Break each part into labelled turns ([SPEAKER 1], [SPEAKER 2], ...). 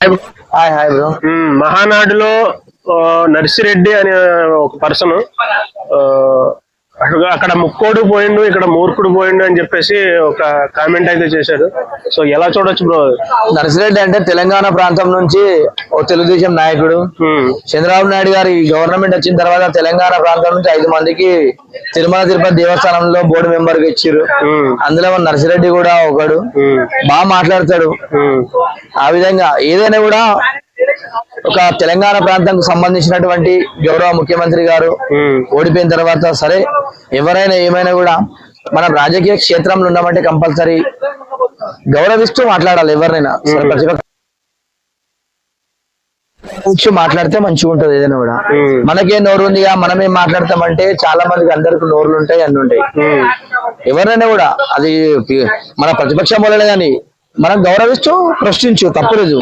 [SPEAKER 1] Hi hi bro.
[SPEAKER 2] మహానాడులో ఆ, నర్సిరెడ్డి అనే ఒక పర్సన్ అక్కడ ముక్కోడు పోయిండు ఇక్కడ మూర్ఖుడు పోయిండు అని చెప్పేసి ఒక కామెంట్ అయితే చేశాడు. సో ఎలా చూడొచ్చు బ్రో
[SPEAKER 1] నర్సిరెడ్డి అంటే తెలంగాణ ప్రాంతం నుంచి ఓ తెలుగుదేశం నాయకుడు. చంద్రబాబు నాయుడు గారి గవర్నమెంట్ వచ్చిన తర్వాత తెలంగాణ ప్రాంతం నుంచి ఐదు మందికి తిరుమల తిరుపతి దేవస్థానంలో బోర్డు మెంబర్గా ఇచ్చారు అందులో నర్సిరెడ్డి కూడా ఒకడు. బాగా మాట్లాడతాడు. ఆ విధంగా ఏదైనా కూడా ఒక తెలంగాణ ప్రాంతానికి సంబంధించినటువంటి గౌరవ ముఖ్యమంత్రి గారు ఓడిపోయిన తర్వాత సరే ఎవరైనా ఏమైనా కూడా మనం రాజకీయ క్షేత్రంలో ఉన్నామంటే కంపల్సరీ గౌరవిస్తూ మాట్లాడాలి ఎవరినైనా. కూర్చో మాట్లాడితే మంచిగా ఉంటది ఏదైనా కూడా. మనకే నోరు ఉందిగా మనమే మాట్లాడతామంటే చాలా మందికి అందరికి నోరులు ఉంటాయి అన్ని ఉంటాయి ఎవరైనా కూడా అది మన ప్రతిపక్షం వల్లనే కానీ మనం గౌరవిస్తూ ప్రశ్నించు తప్పులేదు.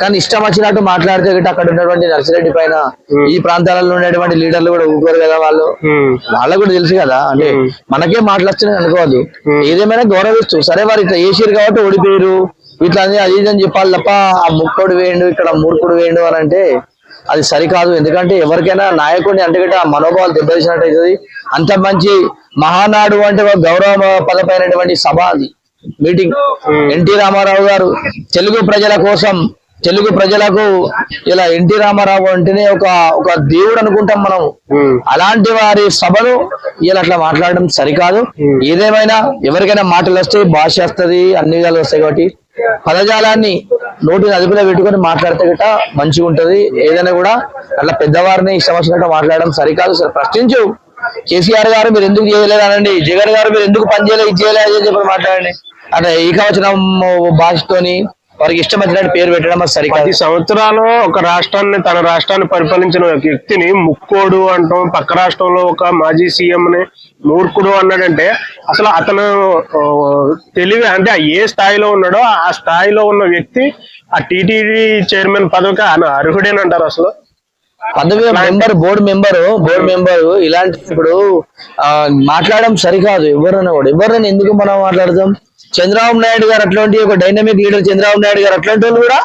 [SPEAKER 1] కానీ ఇష్టం వచ్చినట్టు మాట్లాడితే అక్కడ ఉన్నటువంటి నర్సిరెడ్డి పైన ఈ ప్రాంతాలలో ఉండేటువంటి లీడర్లు కూడా ఊరుకోరు కదా వాళ్ళు? వాళ్ళకు కూడా తెలుసు కదా? అంటే మనకే మాట్లాడుతున్నాయి అనుకోవద్దు. ఏదేమైనా గౌరవిస్తూ సరే వారు ఇట్లా చేసిరు కాబట్టి ఓడిపోయారు ఇట్లా అది ఇది అని చెప్పాలి తప్ప ఆ ముక్కోడు వేయండు ఇక్కడ మూర్ఖుడు వేయండు అని అంటే అది సరికాదు. ఎందుకంటే ఎవరికైనా నాయకుడిని అంటే ఆ మనోభావాలు దెబ్బతీసినట్టు అవుతుంది అంత మంచి మహానాడు అంటే గౌరవ పదమైనటువంటి సభ అది. మీటింగ్. ఎన్టీ రామారావు గారు తెలుగు ప్రజల కోసం తెలుగు ప్రజలకు ఇలా ఎన్టీ రామారావు అంటేనే ఒక ఒక దేవుడు అనుకుంటాం మనం అలాంటి వారి సభను ఇలా అట్లా మాట్లాడడం సరికాదు. ఏదేమైనా ఎవరికైనా మాటలు వస్తాయి భాష వస్తుంది అన్ని విధాలు వస్తాయి కాబట్టి పదజాలాన్ని నోటిని అదుపులో పెట్టుకొని మాట్లాడితే గిట్ట మంచిగా ఉంటది ఏదైనా కూడా అట్లా పెద్దవారిని ఇష్టం వచ్చినట్టు మాట్లాడడం సరికాదు. సరే ప్రశ్నించు. కేసీఆర్ గారు మీరు ఎందుకు చేయలేదు అనండి? జగన్ గారు మీరు ఎందుకు పని చేయలేదు ఇది చేయలేదు అని చెప్పి మాట్లాడండి. అంటే ఏకవచనం భాషతోని వారికి ఇష్టం వచ్చినట్టు పేరు పెట్టడం అది సరికాదు.
[SPEAKER 2] పది సంవత్సరాలు ఒక రాష్ట్రాన్ని తన రాష్ట్రాన్ని పరిపాలించిన ఒక వ్యక్తిని ముక్కోడు అంటాం పక్క రాష్ట్రంలో ఒక మాజీ సీఎం ని మూర్ఖుడు అన్నాడంటే అసలు అతను తెలివి అంటే ఏ స్థాయిలో ఉన్నాడో ఆ స్థాయిలో ఉన్న వ్యక్తి ఆ టీటీడీ చైర్మన్ పదవికి ఆయన అర్హుడేనంటారు అసలు.
[SPEAKER 1] పదవి member board member board member ఇలాంటి ఇప్పుడు మాట్లాడడం సరికాదు ఎవరైనా కూడా. ఎవరైనా ఎందుకు మనం మాట్లాడదాం చంద్రబాబు నాయుడు గారు అట్లాంటి ఒక డైనమిక్ లీడర్ చంద్రబాబు నాయుడు గారు అట్లాంటి వాళ్ళు కూడా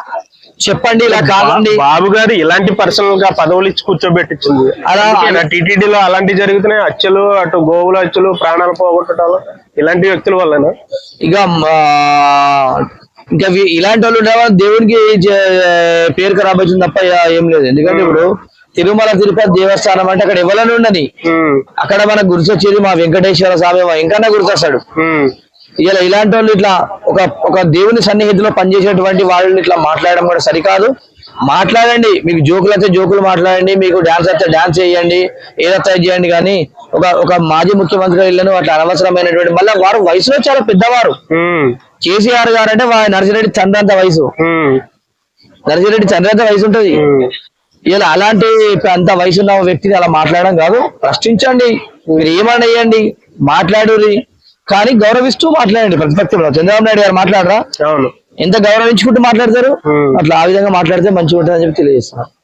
[SPEAKER 1] చెప్పండి ఇలా కాదండి.
[SPEAKER 2] బాబు గారు ఇలాంటి పర్సనల్గా పదవులు ఇచ్చి కూర్చోబెట్టించింది.
[SPEAKER 1] అలా-
[SPEAKER 2] టీటీడీలో అలాంటివి జరుగుతున్నాయి. హత్యలు అటు గోవుల హత్యలు ప్రాణాలు పోగొట్టడాలు ఇలాంటి వ్యక్తుల వల్లనా?
[SPEAKER 1] ఇక ఇంకా ఇలాంటి వాళ్ళు ఉండేవాళ్ళు దేవునికి జ- పేరు ఖరాబ్ అవుతుంది తప్ప ఏం లేదు. ఎందుకంటే ఇప్పుడు తిరుమల తిరుపతి దేవస్థానం అంటే అక్కడ ఎవరైనా ఉండని. అక్కడ మనకు గుర్తొచ్చేది మా వెంకటేశ్వర స్వామి మా వెంకన్న గుర్తొస్తాడు. ఇలా ఇలాంటి వాళ్ళు ఇట్లా ఒక ఒక దేవుని సన్నిహితిలో పనిచేసేటువంటి వాళ్ళు ఇట్లా మాట్లాడడం కూడా సరికాదు. మాట్లాడండి. మీకు జోకులు అయితే జోకులు మాట్లాడండి. మీకు డాన్స్ అయితే డాన్స్ చేయండి. ఏదైతే చేయండి కానీ ఒక ఒక మాజీ ముఖ్యమంత్రి ఇళ్ళను అట్లా అనవసరమైనటువంటి మళ్ళీ వారు వయసులో చాలా పెద్దవారు. కేసీఆర్ గారు అంటే వా- నర్సిరెడ్డి అంత వయసు. నర్సిరెడ్డి అంత వయసు ఉంటది. ఇలా అలాంటి అంత వయసు ఉన్న వ్యక్తిని అలా మాట్లాడడం కాదు. ప్రశ్నించండి. మీరు ఏమన్నా వేయండి మాట్లాడురి కానీ గౌరవిస్తూ మాట్లాడండి ప్రతిపక్షంలో. చంద్రబాబు నాయుడు గారు మాట్లాడరా? ఎంత గౌరవించుకుంటూ మాట్లాడతారు. అట్లా ఆ విధంగా మాట్లాడితే మంచిగా ఉంటుందని చెప్పి తెలియజేస్తున్నారు